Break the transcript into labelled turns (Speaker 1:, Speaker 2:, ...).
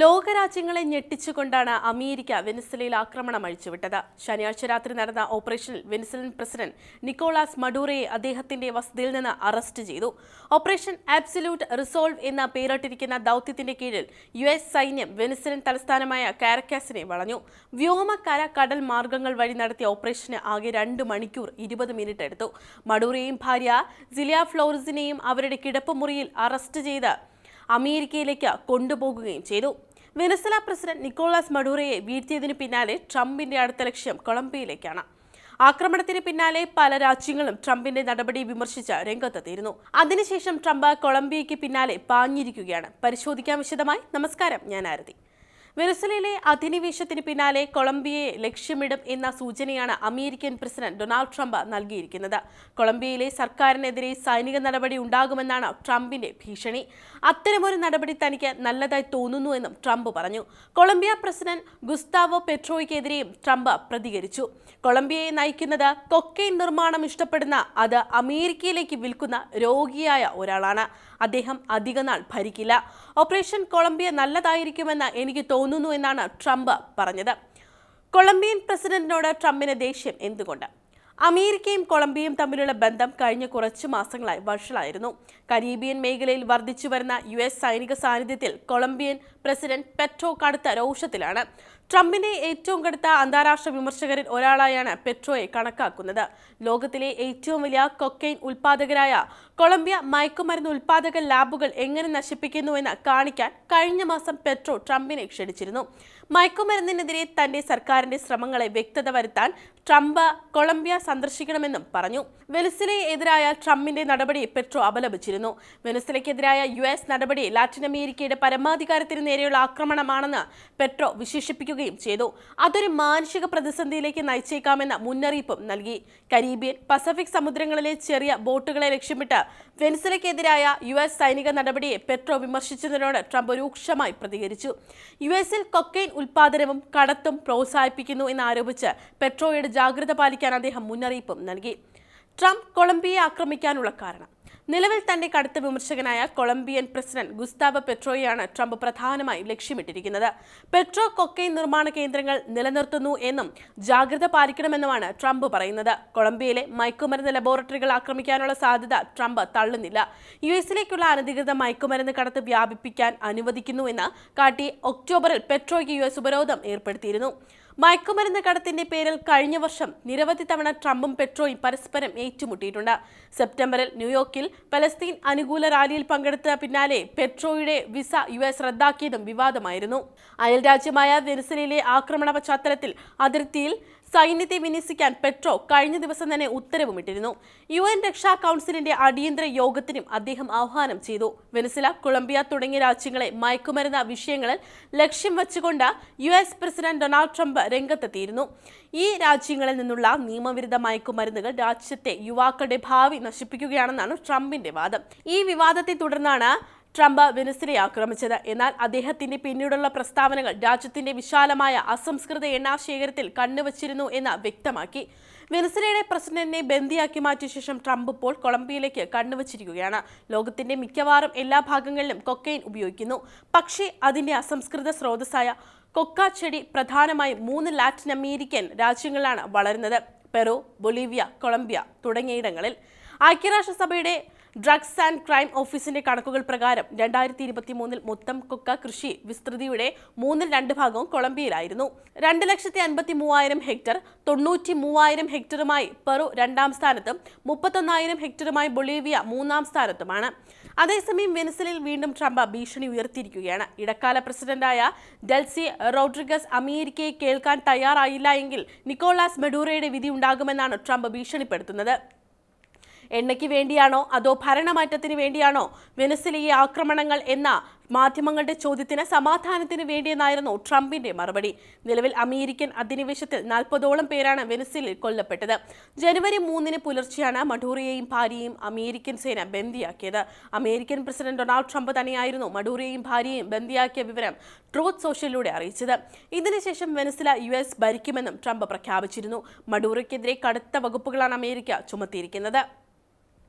Speaker 1: ലോകരാജ്യങ്ങളെ ഞെട്ടിച്ചുകൊണ്ടാണ് America വെനിസലയിൽ ആക്രമണം അഴിച്ചുവിട്ടത്. ശനിയാഴ്ച രാത്രി നടന്ന ഓപ്പറേഷനിൽ വെനിസലൻ പ്രസിഡന്റ് നിക്കോളാസ് മഡൂറയെ അദ്ദേഹത്തിന്റെ വസതിയിൽ നിന്ന് അറസ്റ്റ് ചെയ്തു. ഓപ്പറേഷൻ ആബ്സല്യൂട്ട് റിസോൾവ് എന്ന പേരിട്ടിരിക്കുന്ന ദൗത്യത്തിന്റെ കീഴിൽ യു എസ് സൈന്യം വെനിസലൻ തലസ്ഥാനമായ കാരക്കാസിനെ വളഞ്ഞു. വ്യോമ കര കടൽ മാർഗങ്ങൾ വഴി നടത്തിയ ഓപ്പറേഷന് ആകെ രണ്ട് മണിക്കൂർ ഇരുപത് മിനിറ്റ് എടുത്തു. മഡൂറയെയും ഭാര്യ സിലിയ ഫ്ലോറിസിനെയും അവരുടെ കിടപ്പുമുറിയിൽ അറസ്റ്റ് ചെയ്ത് അമേരിക്കയിലേക്ക് കൊണ്ടുപോകുകയും ചെയ്തു. വെനസല പ്രസിഡന്റ് നിക്കോളാസ് മഡൂറയെ വീഴ്ത്തിയതിന് പിന്നാലെ ട്രംപിന്റെ അടുത്ത ലക്ഷ്യം കൊളംബിയയിലേക്കാണ്. ആക്രമണത്തിന് പിന്നാലെ പല രാജ്യങ്ങളും ട്രംപിന്റെ നടപടി വിമർശിച്ച് രംഗത്തെത്തിയിരുന്നു അതിനുശേഷം ട്രംപ് കൊളംബിയയ്ക്ക് പിന്നാലെ പാഞ്ഞിരിക്കുകയാണ്. പരിശോധിക്കാൻ വിശദമായി. നമസ്കാരം ഞാൻ ആരതി. വെനസ്വലയിലെ അധിനിവേശത്തിന് പിന്നാലെ കൊളംബിയയെ ലക്ഷ്യമിടും എന്ന സൂചനയാണ് അമേരിക്കൻ പ്രസിഡന്റ് ഡൊണാൾഡ് ട്രംപ് നൽകിയിരിക്കുന്നത്. കൊളംബിയയിലെ സർക്കാരിനെതിരെ സൈനിക നടപടി ഉണ്ടാകുമെന്നാണ് ട്രംപിന്റെ ഭീഷണി. അത്തരമൊരു നടപടി തനിക്ക് നല്ലതായി തോന്നുന്നുവെന്നും ട്രംപ് പറഞ്ഞു. കൊളംബിയ പ്രസിഡന്റ് ഗുസ്താവോ പെട്രോയ്ക്കെതിരെയും ട്രംപ് പ്രതികരിച്ചു. കൊളംബിയയെ നയിക്കുന്നത് കൊക്കൈൻ നിർമ്മാണം ഇഷ്ടപ്പെടുന്ന അത് അമേരിക്കയിലേക്ക് വിൽക്കുന്ന രോഗിയായ ഒരാളാണ്. അദ്ദേഹം അധികനാൾ ഭരിക്കില്ല. ഓപ്പറേഷൻ കൊളംബിയ നല്ലതായിരിക്കുമെന്ന് എനിക്ക് തോന്നുന്നു എന്നാണ് ട്രംപ് പറഞ്ഞത്. കൊളംബിയൻ പ്രസിഡന്റിനോട് ട്രംപിന് ദേഷ്യം എന്തുകൊണ്ട്? അമേരിക്കയും കൊളംബിയയും തമ്മിലുള്ള ബന്ധം കഴിഞ്ഞ കുറച്ച് മാസങ്ങളായി വഷളായിരുന്നു. കരീബിയൻ മേഖലയിൽ വർദ്ധിച്ചു വരുന്ന യു എസ് സൈനിക സാന്നിധ്യത്തിൽ കൊളംബിയൻ പ്രസിഡന്റ് പെട്രോ കടുത്ത രോഷത്തിലാണ്. ട്രംപിനെ ഏറ്റവും കടുത്ത അന്താരാഷ്ട്ര വിമർശകരിൽ ഒരാളായാണ് പെട്രോയെ കണക്കാക്കുന്നത്. ലോകത്തിലെ ഏറ്റവും വലിയ കൊക്കൈൻ ഉൽപാദകരായ കൊളംബിയ മയക്കുമരുന്ന് ഉൽപാദക ലാബുകൾ എങ്ങനെ നശിപ്പിക്കുന്നുവെന്ന് കാണിക്കാൻ കഴിഞ്ഞ മാസം പെട്രോ ട്രംപിനെ ക്ഷണിച്ചിരുന്നു. മയക്കുമരുന്നിനെതിരെ തന്റെ സർക്കാരിന്റെ ശ്രമങ്ങളെ വ്യക്തത വരുത്താൻ ട്രംപ് കൊളംബിയ സന്ദർശിക്കണമെന്നും പറഞ്ഞു. വെനസ്വലയെതിരായ ട്രംപിന്റെ നടപടി പെട്രോ അപലപിച്ചിരുന്നു. വെനസ്വലയ്ക്കെതിരായ യു എസ് നടപടി ലാറ്റിൻ അമേരിക്കയുടെ പരമാധികാരത്തിന് നേരെയുള്ള ആക്രമണമാണെന്ന് പെട്രോ വിശേഷിപ്പിക്കുകയും ചെയ്തു. അതൊരു മാനുഷിക പ്രതിസന്ധിയിലേക്ക് നയിച്ചേക്കാമെന്ന മുന്നറിയിപ്പും നൽകി. കരീബിയൻ പസഫിക് സമുദ്രങ്ങളിലെ ചെറിയ ബോട്ടുകളെ ലക്ഷ്യമിട്ട് വെനിസലയ്ക്കെതിരായ യു എസ് സൈനിക നടപടിയെ പെട്രോ വിമർശിച്ചതിനോട് ട്രംപ് രൂക്ഷമായി പ്രതികരിച്ചു. യു എസിൽ കൊക്കൈൻ ഉൽപാദനവും കടത്തും പ്രോത്സാഹിപ്പിക്കുന്നു എന്നാരോപിച്ച് പെട്രോയുടെ ജാഗ്രത പാലിക്കാൻ അദ്ദേഹം മുന്നറിയിപ്പും നൽകി. ട്രംപ് കൊളംബിയയെ ആക്രമിക്കാനുള്ള കാരണം. നിലവിൽ തന്റെ കടുത്ത വിമർശകനായ കൊളംബിയൻ പ്രസിഡന്റ് ഗുസ്താവ പെട്രോയെയാണ് ട്രംപ് പ്രധാനമായി ലക്ഷ്യമിട്ടിരിക്കുന്നത്. പെട്രോ കൊക്കൈൻ നിർമ്മാണ കേന്ദ്രങ്ങൾ നിലനിർത്തുന്നു എന്നും ജാഗ്രത പാലിക്കണമെന്നുമാണ് ട്രംപ് പറയുന്നത്. കൊളംബിയയിലെ മയക്കുമരുന്ന് ലബോറട്ടറികൾ ആക്രമിക്കാനുള്ള സാധ്യത ട്രംപ് തള്ളുന്നില്ല. യു എസിലേക്കുള്ള അനധികൃത മയക്കുമരുന്ന് കടത്ത് വ്യാപിപ്പിക്കാൻ അനുവദിക്കുന്നുവെന്ന് കാട്ടി ഒക്ടോബറിൽ പെട്രോയ്ക്ക് യു എസ് ഉപരോധം ഏർപ്പെടുത്തിയിരുന്നു. മയക്കുമരുന്ന് കടത്തിന്റെ പേരിൽ കഴിഞ്ഞ വർഷം നിരവധി തവണ ട്രംപും പെട്രോയും പരസ്പരം ഏറ്റുമുട്ടിയിട്ടുണ്ട്. സെപ്റ്റംബറിൽ ന്യൂയോർക്കിൽ പലസ്തീൻ അനുകൂല റാലിയിൽ പങ്കെടുത്ത പിന്നാലെ പെട്രോയുടെ വിസ യു എസ് റദ്ദാക്കിയതും വിവാദമായിരുന്നു. അയൽരാജ്യമായ വെനിസലയിലെ ആക്രമണ പശ്ചാത്തലത്തിൽ അതിർത്തിയിൽ സൈന്യത്തെ വിന്യസിക്കാൻ പെട്രോ കഴിഞ്ഞ ദിവസം തന്നെ ഉത്തരവുമിട്ടിരുന്നു. യു എൻ രക്ഷാ കൗൺസിലിന്റെ അടിയന്തര യോഗത്തിനും അദ്ദേഹം ആഹ്വാനം ചെയ്തു. വെനസില കൊളംബിയ തുടങ്ങിയ രാജ്യങ്ങളെ മയക്കുമരുന്ന വിഷയങ്ങളിൽ ലക്ഷ്യം വച്ചുകൊണ്ട് U S president Donald Trump രംഗത്തെത്തിയിരുന്നു. ഈ രാജ്യങ്ങളിൽ നിന്നുള്ള നിയമവിരുദ്ധ മയക്കുമരുന്നുകൾ രാജ്യത്തെ യുവാക്കളുടെ ഭാവി നശിപ്പിക്കുകയാണെന്നാണ് ട്രംപിന്റെ വാദം. ഈ വിവാദത്തെ തുടർന്നാണ് ട്രംപ് വെനസിനെ ആക്രമിച്ചത്. എന്നാൽ അദ്ദേഹത്തിന്റെ പിന്നീടുള്ള പ്രസ്താവനകൾ രാജ്യത്തിന്റെ വിശാലമായ അസംസ്കൃത എണ്ണാശേഖരത്തിൽ കണ്ണുവച്ചിരുന്നു എന്ന് വ്യക്തമാക്കി. വെനസ്വലയുടെ പ്രസിഡന്റിനെ ബന്ദിയാക്കി മാറ്റിയ ശേഷം ട്രംപ് ഇപ്പോൾ കൊളംബിയയിലേക്ക് കണ്ണുവച്ചിരിക്കുകയാണ്. ലോകത്തിന്റെ മിക്കവാറും എല്ലാ ഭാഗങ്ങളിലും കൊക്കൈൻ ഉപയോഗിക്കുന്നു. പക്ഷേ അതിന്റെ അസംസ്കൃത സ്രോതസ്സായ കൊക്ക ചെടി പ്രധാനമായും മൂന്ന് ലാറ്റിൻ അമേരിക്കൻ രാജ്യങ്ങളിലാണ് വളരുന്നത്. പെറു ബൊളീവിയ കൊളംബിയ തുടങ്ങിയയിടങ്ങളിൽ ഐക്യരാഷ്ട്രസഭയുടെ ഡ്രഗ്സ് ആൻഡ് ക്രൈം ഓഫീസിന്റെ കണക്കുകൾ പ്രകാരം രണ്ടായിരത്തി ഇരുപത്തി മൂന്നിൽ മൊത്തം കൊക്ക കൃഷി വിസ്തൃതിയുടെ മൂന്നിൽ രണ്ട് ഭാഗവും കൊളംബിയയിലായിരുന്നു. രണ്ട് ലക്ഷത്തി അൻപത്തി മൂവായിരം ഹെക്ടർ തൊണ്ണൂറ്റി മൂവായിരം ഹെക്ടറുമായി പെറു രണ്ടാം സ്ഥാനത്തും മുപ്പത്തൊന്നായിരം ഹെക്ടറുമായി ബൊളീവിയ മൂന്നാം സ്ഥാനത്തുമാണ്. അതേസമയം വെനസലിൽ വീണ്ടും ട്രംപ് ഭീഷണി ഉയർത്തിയിരിക്കുകയാണ്. ഇടക്കാല പ്രസിഡന്റായ ഡെൽസി റോഡ്രിഗസ് അമേരിക്കയെ കേൾക്കാൻ തയ്യാറായില്ല എങ്കിൽ നിക്കോളാസ് മെഡൂറയുടെ വിധി ഉണ്ടാകുമെന്നാണ് ട്രംപ് ഭീഷണിപ്പെടുത്തുന്നത്. എണ്ണയ്ക്ക് വേണ്ടിയാണോ അതോ ഭരണമാറ്റത്തിന് വേണ്ടിയാണോ വെനസിലെ ആക്രമണങ്ങൾ എന്ന മാധ്യമങ്ങളുടെ ചോദ്യത്തിന് സമാധാനത്തിന് വേണ്ടിയെന്നായിരുന്നു ട്രംപിന്റെ മറുപടി. നിലവിൽ അമേരിക്കൻ അധിനിവേശത്തിൽ നാൽപ്പതോളം പേരാണ് വെനസിലിൽ കൊല്ലപ്പെട്ടത്. ജനുവരി മൂന്നിന് പുലർച്ചെയാണ് മഡൂറിയെയും ഭാര്യയും അമേരിക്കൻ സേന ബന്ദിയാക്കിയത്. അമേരിക്കൻ പ്രസിഡന്റ് ഡൊണാൾഡ് ട്രംപ് തന്നെയായിരുന്നു മഡൂറിയെയും ഭാര്യയെയും ബന്ദിയാക്കിയ വിവരം ട്രൂത്ത് സോഷ്യലിലൂടെ അറിയിച്ചത്. ഇതിനുശേഷം വെനസില യു എസ് ഭരിക്കുമെന്നും ട്രംപ് പ്രഖ്യാപിച്ചിരുന്നു. മഡൂറയ്ക്കെതിരെ കടുത്ത വകുപ്പുകളാണ് അമേരിക്ക ചുമത്തിയിരിക്കുന്നത്.